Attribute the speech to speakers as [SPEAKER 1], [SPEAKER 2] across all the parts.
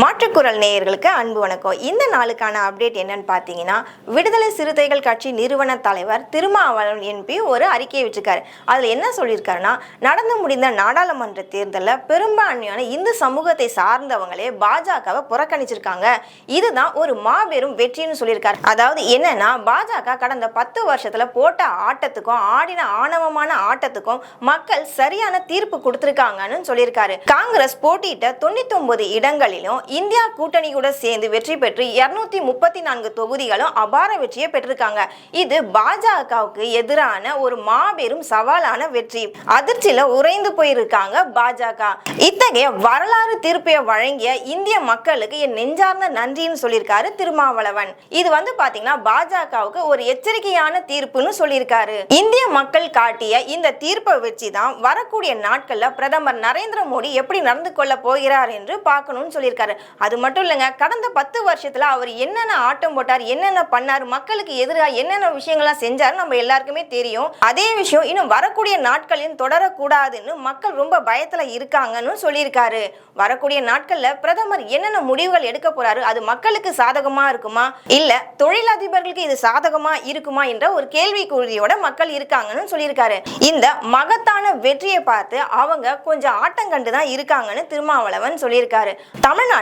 [SPEAKER 1] மாற்றுக்குரல் நேயர்களுக்கு அன்பு வணக்கம். இந்த நாளுக்கான அப்டேட் என்னன்னு பார்த்தீங்கன்னா விடுதலை சிறுத்தைகள் கட்சி நிறுவன தலைவர் திருமாவளவன் என்பி ஒரு அறிக்கையை வச்சுருக்காரு அதில் என்ன சொல்லியிருக்காருன்னா நடந்து முடிந்த நாடாளுமன்ற தேர்தலில் பெரும்பான்மையான இந்து சமூகத்தை சார்ந்தவங்களே பாஜகவை புறக்கணிச்சிருக்காங்க. இதுதான் ஒரு மாபெரும் வெற்றின்னு சொல்லியிருக்காரு. அதாவது என்னன்னா பாஜக கடந்த பத்து வருஷத்தில் போட்ட ஆட்டத்துக்கும் ஆடின ஆணவமான ஆட்டத்துக்கும் மக்கள் சரியான தீர்ப்பு கொடுத்துருக்காங்கன்னு சொல்லியிருக்காரு. காங்கிரஸ் போட்டியிட்ட தொண்ணூத்தி ஒன்பது இடங்களிலும் இந்தியா கூட்டணி கூட சேர்ந்து வெற்றி பெற்று இருநூத்தி முப்பத்தி நான்கு தொகுதிகளும் அபார வெற்றியை பெற்றிருக்காங்க. இது பாஜகவுக்கு எதிரான ஒரு மாபெரும் சவாலான வெற்றி. அதிர்ச்சியில உறைந்து போயிருக்காங்க பாஜக. இத்தகைய வரலாறு தீர்ப்பை வழங்கிய இந்திய மக்களுக்கு என் நெஞ்சார்ந்த நன்றின்னு சொல்லியிருக்காரு திருமாவளவன். இது வந்து பாத்தீங்கன்னா பாஜகவுக்கு ஒரு எச்சரிக்கையான தீர்ப்புன்னு சொல்லியிருக்காரு. இந்திய மக்கள் காட்டிய இந்த தீர்ப்பை வச்சு தான் வரக்கூடிய நாட்கள்ல பிரதமர் நரேந்திர மோடி எப்படி நடந்து கொள்ள போகிறார் என்று பார்க்கணும்னு சொல்லியிருக்காரு. அது மட்டும் இல்லைங்க கடந்த பத்து வருஷத்துல அவர் என்னென்ன ஆட்டம் போட்டார் என்னென்ன பண்ணார் மக்களுக்கு எதிராக என்னென்ன விஷயங்கள்லாம் செஞ்சாரு நம்ம எல்லாருக்குமே தெரியும். அதே விஷயம் இன்னும் வரக்கூடிய நாட்களில் தொடரக்கூடாதுன்னு மக்கள் ரொம்ப பயத்துல இருக்காங்கன்னு சொல்லியிருக்காரு. வரக்கூடிய நாட்கள்ல பிரதமர் என்னென்ன முடிவுகள் எடுக்க போறாரு அது மக்களுக்கு சாதகமா இருக்குமா? இல்ல தொழிலதிபர்களுக்கு இது சாதகமா இருக்குமா என்ற ஒரு கேள்விக்குறியோட மக்கள் இருக்காங்கன்னு சொல்லியிருக்காரு. இந்த மகத்தான வெற்றியை பார்த்து அவங்க கொஞ்சம் ஆட்டம் கண்டு தான் இருக்காங்கன்னு திருமாவளவன் சொல்லியிருக்காரு.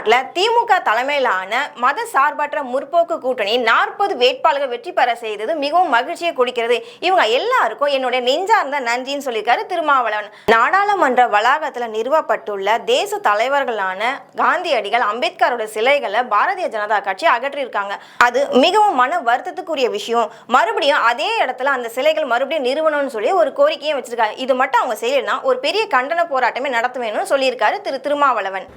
[SPEAKER 1] தமிழ்நாட்டில் திமுக தலைமையிலான மத சார்பற்ற முற்போக்கு கூட்டணி நாற்பது வேட்பாளர்கள் வெற்றி பெற செய்தது மிகவும் மகிழ்ச்சியை கொடுக்கிறது. இவங்க எல்லாருக்கும் என்னுடைய நெஞ்சார்ந்த நன்றின்னு சொல்லியிருக்காரு திருமாவளவன். நாடாளுமன்ற வளாகத்தில் நிறுவப்பட்டுள்ள தேச தலைவர்களான காந்தியடிகள் அம்பேத்கரோட சிலைகளை பாரதிய ஜனதா கட்சி அகற்றியிருக்காங்க. அது மிகவும் மன வருத்தத்துக்குரிய விஷயம். மறுபடியும் அதே இடத்துல அந்த சிலைகள் மறுபடியும் நிறுவனம்னு சொல்லி ஒரு கோரிக்கையும் வச்சிருக்காங்க. இது மட்டும் அவங்க செய்யலைன்னா ஒரு பெரிய கண்டன போராட்டமே நடத்துவேன்னு சொல்லியிருக்காரு திரு திருமாவளவன்.